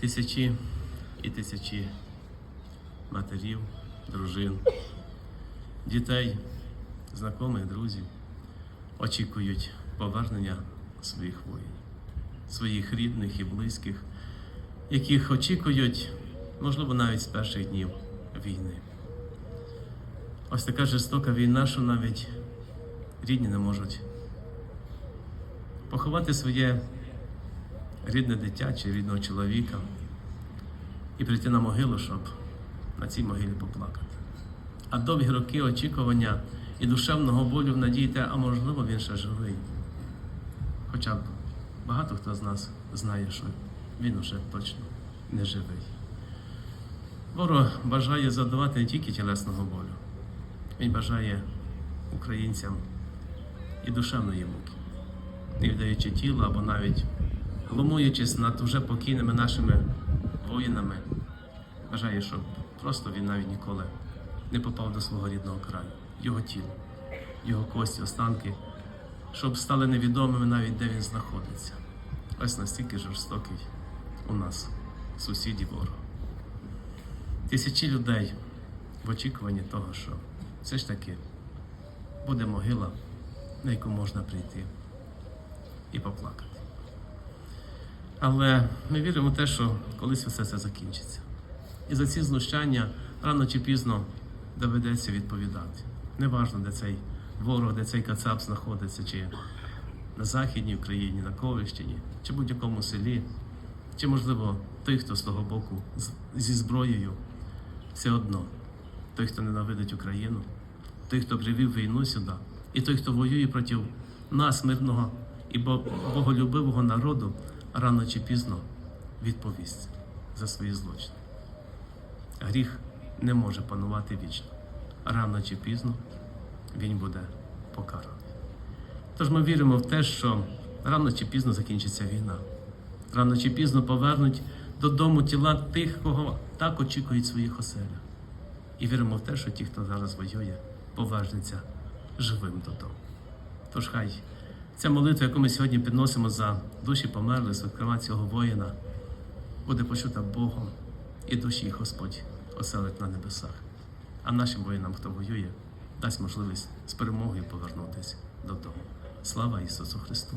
Тисячі і тисячі матерів, дружин, дітей, знайомих, друзів очікують повернення своїх воїнів, своїх рідних і близьких, яких очікують, можливо, навіть з перших днів війни. Ось така жорстока війна, що навіть рідні не можуть поховати своє рідне дитя чи рідного чоловіка і прийти на могилу, щоб на цій могилі поплакати. А довгі роки очікування і душевного болю надійте, а можливо він ще живий. Хоча б багато хто з нас знає, що він уже точно не живий. Ворог бажає завдавати не тільки тілесного болю, він бажає українцям і душевної муки, не віддаючи тіло або навіть глумуючись над уже покійними нашими воїнами, бажає, щоб просто він навіть ніколи не попав до свого рідного краю, його тіло, його кості, останки, щоб стали невідомими навіть де він знаходиться. Ось настільки жорстокий у нас сусіді ворог. Тисячі людей в очікуванні того, що все ж таки буде могила, на яку можна прийти і поплакати. Але ми віримо в те, що колись все це закінчиться. І за ці знущання рано чи пізно доведеться відповідати. Неважно, де цей ворог, де цей кацап знаходиться, чи на Західній Україні, на Ковищині, чи будь-якому селі, чи, можливо, той, хто з того боку зі зброєю, все одно той, хто ненавидить Україну, той, хто привів війну сюди, і той, хто воює проти нас, мирного і боголюбивого народу, рано чи пізно відповість за свої злочини. Гріх не може панувати вічно. Рано чи пізно він буде покараний. Тож ми віримо в те, що рано чи пізно закінчиться війна. Рано чи пізно повернуть додому тіла тих, кого так очікують своїх оселях. І віримо в те, що ті, хто зараз воює, повернеться живим додому. Тож хай ця молитва, яку ми сьогодні підносимо за душі померлих, зокрема цього воїна, буде почута Богом, і душі їх Господь оселить на небесах. А нашим воїнам, хто воює, дасть можливість з перемогою повернутися додому. Слава Ісусу Христу!